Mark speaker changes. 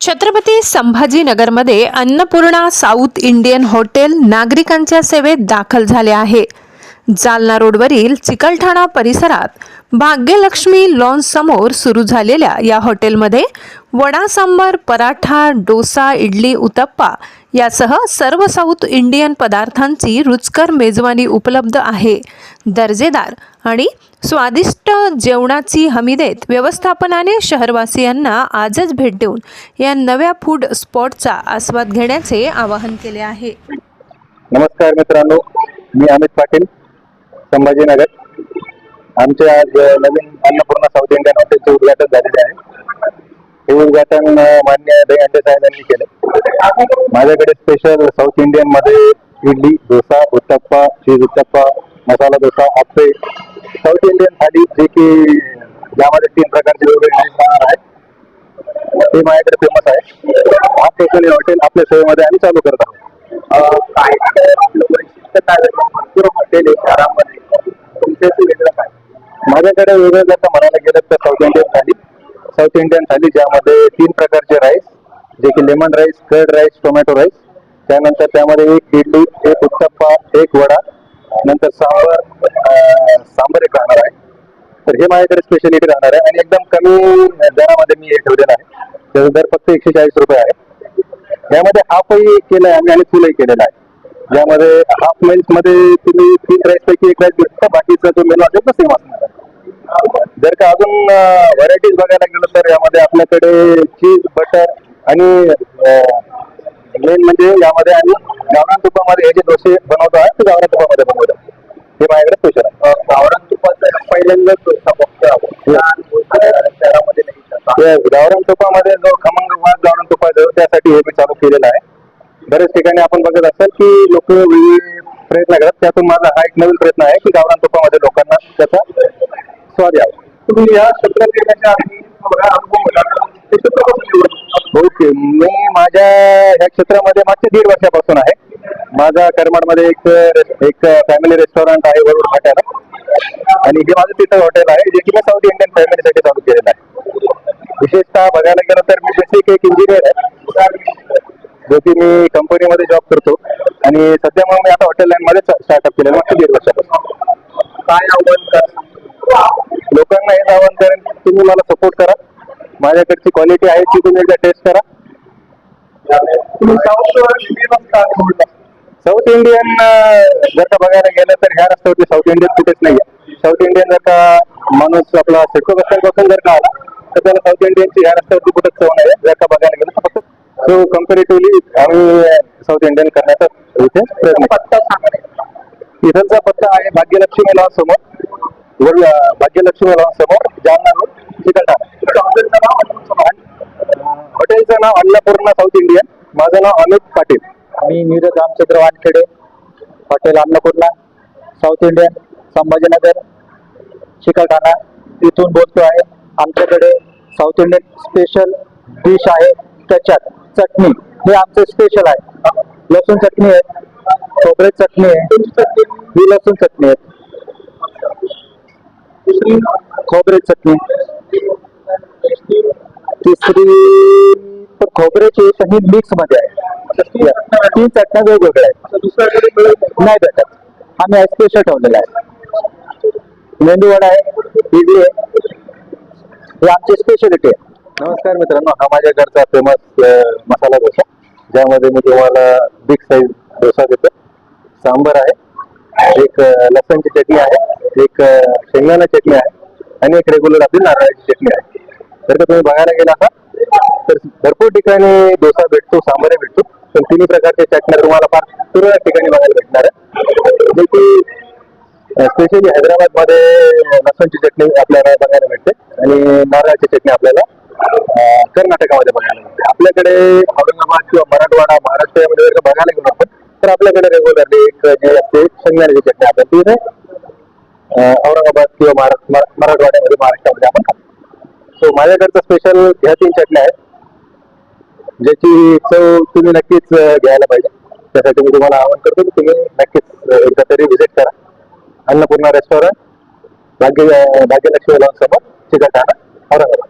Speaker 1: छत्रपती संभाजीनगरमध्ये Annapurna south Indian hotel नागरिकांच्या सेवेत दाखल झाले आहे. जालना रोडवरील चिकलठाणा परिसरात भाग्यलक्ष्मी लॉन्स समोर सुरू झालेल्या या हॉटेलमध्ये वडा सांबार पराठा डोसा इडली उत्तप्पा यासह सर्व साऊथ इंडियन पदार्थांची रुचकर मेजवानी उपलब्ध आहे. दर्जेदार आणि स्वादिष्ट जेवणाची हमी देत व्यवस्थापनाने शहरवासियांना आजच भेट देऊन या नव्या फूड स्पॉटचा आस्वाद घेण्याचे आवाहन केले आहे.
Speaker 2: नमस्कार मित्रांनो मी अमित पाटील संभाजीनगर. आमचे आज नवीन अन्नपूर्णा साऊथ इंडियन हॉटेलचे उद्घाटन झालेले आहे. हे उद्घाटन मान्य दहीहंडे साहेबांनी केलं. माझ्याकडे special south इंडियनमध्ये idli dosa uttapam cheese uttapam masala dosa appe south Indian thali जे की यामध्ये तीन प्रकारचे वेगवेगळे डिश राहणार आहेत. ते माझ्याकडे फेमस आहे हा स्पेशल हॉटेल आपल्या सेवेमध्ये आम्ही चालू करत आहोत. काय हॉटेल माझ्याकडे वेगळं जसं म्हणायला गेलं तर south Indian thali south Indian thali ज्यामध्ये तीन प्रकारचे राईस जे की lemon rice curd rice tomato rice त्यानंतर त्यामध्ये एक इडली एक उत्तप्पा एक वडा. नंतर सांबर सांबर एक राहणार आहे. तर हे माझ्याकडे स्पेशालिटी राहणार आहे आणि एकदम कमी दरामध्ये मी हे ठेवलेलं आहे. त्याचा दर फक्त एकशे चाळीस रुपये आहे. यामध्ये हाफही केलं आहे आम्ही आणि फुलही केलेलं आहे. ज्यामध्ये हाफ मेल्समध्ये तुम्ही तीन राईस पैकी एक राईस घेऊ शकता बाकीचा जो मेनू असेल तो सेम असणार जर का अजून व्हरायटीज बघायला गेलं तर यामध्ये आपल्याकडे चीज बटर आणि मेन म्हणजे यामध्ये आम्ही गावरान तुपामध्ये हे जे डोसे बनवतो आहे ते गावरान तुपामध्ये बनवतो. हे माझ्याकडे स्पेशल आहे. गावरान तुपाचा पहिल्यांदाच डोसा बघतो शहरामध्ये गावरान तुपामध्ये जो खमंग वास गावरान तुपा आहे त्यासाठी हे मी चालू केलेलं आहे. बरेच ठिकाणी आपण बघत असाल की लोक वेगवेगळे प्रयत्न करतात. त्यातून माझा हा एक नवीन प्रयत्न आहे की गावरान तुपामध्ये लोकांना त्याचा स्वाद यावा. तुम्ही या क्षेत्रात येण्याच्या आधी अनुभव माझ्या या क्षेत्रामध्ये मागच्या दीड वर्षापासून आहे. माझा करमाडमध्ये एक एक फॅमिली रेस्टॉरंट आहे वरुड हॉटेल आणि हे माझं तिथं हॉटेल आहे जे की मी साऊथ इंडियन फॅमिलीसाठी चालू केलेलं आहे. विशेषतः बघायला गेलं तर मी बेसिक एक इंजिनियर आहे जो की मी कंपनीमध्ये जॉब करतो. आणि सध्या मग मी आता हॉटेल लाईन मध्ये स्टार्टअप केलेलं मागच्या दीड वर्षापासून. काय आव्हान लोकांना हेच आव्हान करेन तुम्ही मला सपोर्ट करा. माझ्याकडची क्वालिटी आहे ती तुम्ही एकदा टेस्ट करा. साऊथ इंडियन जर का बघायला गेलं तर ह्या रस्त्यावरती साऊथ इंडियन कुठेच नाही साऊथ इंडियन जर का माणूस आपला सिडको बसपासून जर का आला तर त्याला साऊथ इंडियनची ह्या रस्त्यावरती कुठेच चव नाही जर का बघायला गेलं तर फक्त सो कम्पॅरेटिव्हली आम्ही साऊथ इंडियन करण्याचा इथे प्रयत्न पत्ता इथलचा पत्ता आहे भाग्यलक्ष्मी लॉन समोर. भाग्यलक्ष्मी लॉन समोर जालना रोड चिकलठाणा माझं नाव अन्नपूर्णा साऊथ इंडियन. माझं नाव अमित पाटील.
Speaker 3: मी Neeraj Ramchandra Wankhede hotel Annapurna south Indian Sambhajinagar Chikalthana. इथून बोलतो आहे आमच्याकडे साऊथ इंडियन स्पेशल डिश आहे त्याच्यात चटणी. हे आमचं स्पेशल आहे. लसूण चटणी आहे खोबरे चटणी आहे ही लसूण चटणी आहे. खोबरे चटणी. तिसरी तर खोबऱ्याची पण ही मिक्समध्ये आहे. तीन चटण्या वेगवेगळ्या आहेत नाही भेटत. आम्ही स्पेशल ठेवलेला आहे. मेंदू वडा आहे इडली आहे. हे आमची स्पेशलिटी आहे.
Speaker 2: नमस्कार मित्रांनो हा माझ्या घरचा फेमस मसाला डोसा. ज्यामध्ये मी तुम्हाला बिग साईज डोसा देतो. सांबर आहे एक लसणची चटणी आहे एक शेंगदाणा चटणी आहे आणि एक रेग्युलर आपली नारळाची चटणी आहे. तर तुम्ही बघायला गेला असा तर भरपूर ठिकाणी डोसा भेटतो सांबारही भेटतो. पण तिन्ही प्रकारच्या चटण्या तुम्हाला फार तुरळक ठिकाणी बघायला भेटणार आहे. जे की स्पेशली हैदराबादमध्ये लसणची चटणी आपल्याला बघायला भेटते आणि नारळाची चटणी आपल्याला कर्नाटकामध्ये बघायला मिळते आपल्याकडे औरंगाबाद किंवा मराठवाडा महाराष्ट्र यामध्ये जर बघायला गेलो आपण तर आपल्याकडे रेग्युलरली एक जी असते शेंगदाण्याची चटणी आपण ती औरंगाबाद किंवा महाराष्ट्र मराठवाड्यामध्ये महाराष्ट्रामध्ये आपण खातो. सो माझ्याकडचं स्पेशल ह्या तीन चटण्या आहेत ज्याची चव तुम्ही नक्कीच घ्यायला पाहिजे. त्यासाठी मी तुम्हाला आवाहन करतो की तुम्ही नक्कीच एकदा तरी व्हिजिट करा. अन्नपूर्णा रेस्टॉरंट भाग्य भाग्यलक्ष्मी लॉन समोर चिकलठाणा औरंगाबाद.